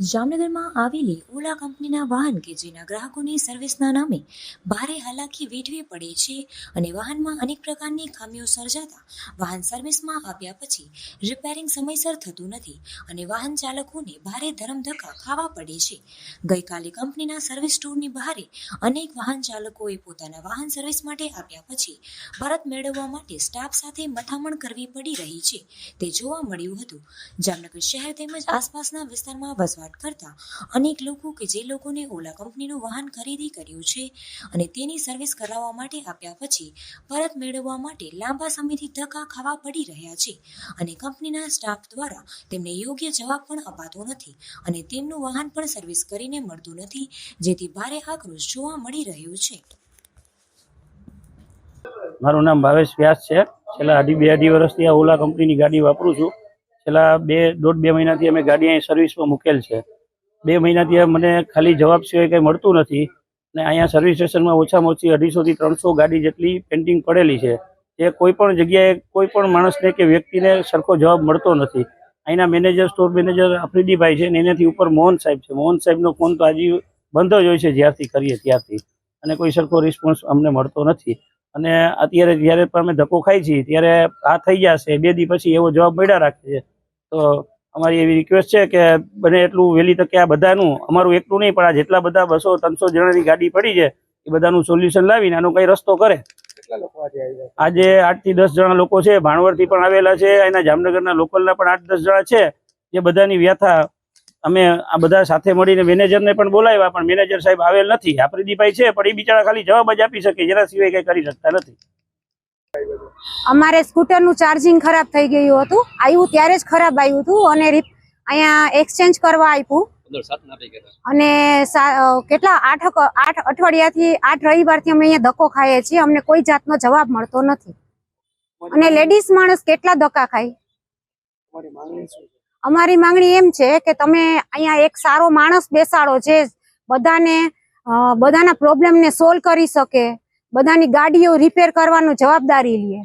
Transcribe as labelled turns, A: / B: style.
A: જામનગરમાં આવેલી ઓલા કંપનીના વાહન કે જેના ગ્રાહકોની સર્વિસના નામે ભારે હાલાકી વેઠવી પડે છે અને વાહનમાં અનેક પ્રકારની ખામીઓ સર્જાતા વાહન સર્વિસમાં આપ્યા પછી રિપેરિંગ સમયસર થતું નથી અને વાહન ચાલકોને ભારે ધરમધક્કા ખાવા પડે છે. ગઈકાલે કંપનીના સર્વિસ સ્ટોરની બહારે અનેક વાહન ચાલકોએ પોતાના વાહન સર્વિસ માટે આપ્યા પછી પરત મેળવવા માટે સ્ટાફ સાથે મથામણ કરવી પડી રહી છે. તે જોવા મળ્યું હતું. જામનગર શહેર તેમજ આસપાસના વિસ્તારમાં વસવાટ કરતા અનેક લોકો કે જે લોકોને ઓલા કંપનીનું વાહન ખરીદી કર્યું છે અને તેની સર્વિસ કરાવવા માટે આપ્યા પછી પરત મેળવવા માટે લાંબા સમયથી ધક્કા ખાવા પડી રહ્યા છે અને કંપનીના સ્ટાફ દ્વારા તેમને યોગ્ય જવાબ પણ અપાતો નથી અને તેમનું વાહન પણ સર્વિસ કરીને મળતું નથી, જેથી ભારે આક્રોશ જોવા મળી રહ્યો છે.
B: મારું નામ ભાવેશ વ્યાસ છે. છેલ્લા અઢી બે અઢી વર્ષથી આ ઓલા કંપનીની ગાડી વાપરું છું. છેલ્લા બે, દોઢ બે મહિનાથી અમે ગાડી અહીં સર્વિસમાં મૂકેલ છે. બે મહિનાથી મને ખાલી જવાબ સિવાય કંઈ મળતું નથી. અને અહીંયા સર્વિસ સ્ટેશનમાં ઓછામાં ઓછી અઢીસોથી ત્રણસો ગાડી જેટલી પેન્ટિંગ પડેલી છે. એ કોઈ પણ જગ્યાએ કોઈ પણ માણસને કે વ્યક્તિને સરખો જવાબ મળતો નથી. અહીંના મેનેજર સ્ટોર મેનેજર અફરીદીભાઈ છે ને એનાથી ઉપર મોહન સાહેબ છે. મોહન સાહેબનો ફોન તો હજી બંધ જ હોય છે જ્યારથી કરીએ ત્યારથી. અને કોઈ સરખો રિસ્પોન્સ અમને મળતો નથી. અને અત્યારે જ્યારે પણ અમે ધક્કો ખાઈ છીએ ત્યારે આ થઈ જશે. બે દી પછી એવો જવાબ મળ્યા રાખે છે. તો અમારી એવી રિક્વેસ્ટ છે કે બને એટલું વહેલી તકે આ બધાનું અમારું એકલું નહીં પણ આ જેટલા બધા બસો ત્રણસો જણાની ગાડી પડી છે એ બધાનું સોલ્યુશન લાવીને આનો કંઈ રસ્તો કરે.
C: આજે
B: આઠથી દસ જણા લોકો છે ભાણવડથી પણ આવેલા છે એના જામનગરના લોકલના પણ આઠ દસ જણા છે જે બધાની વ્યથા અમે આ બધા સાથે મળીને મેનેજરને પણ બોલાવ્યા, પણ મેનેજર સાહેબ આવેલ નથી. આફ્રિદીભાઈ છે, પણ એ બિચારા ખાલી જવાબ જ આપી શકે, જેના સિવાય કંઈ કરી શકતા નથી.
D: અમારે સ્કૂટરનું ચાર્જિંગ ખરાબ થઈ ગયું હતું. આવ્યું ત્યારે જ ખરાબ આવ્યું હતું અને અહીંયા એક્સચેન્જ કરવા આપ્યું. અને કેટલા? આઠ આઠ અઠવાડિયાથી, આઠ રવિવારથી અમે અહીંયા ધક્કો ખાઈએ છીએ. અમને કોઈ જાતનો જવાબ મળતો નથી. અને લેડીઝ માણસ કેટલા ધક્કા ખાય? અમારી માંગણી એમ છે કે તમે અહીંયા એક સારો માણસ બેસાડો જે બધાને બધાના પ્રોબ્લેમને સોલ્વ કરી શકે, બધાની ગાડીઓ રિપેર કરવાનું જવાબદારી લે.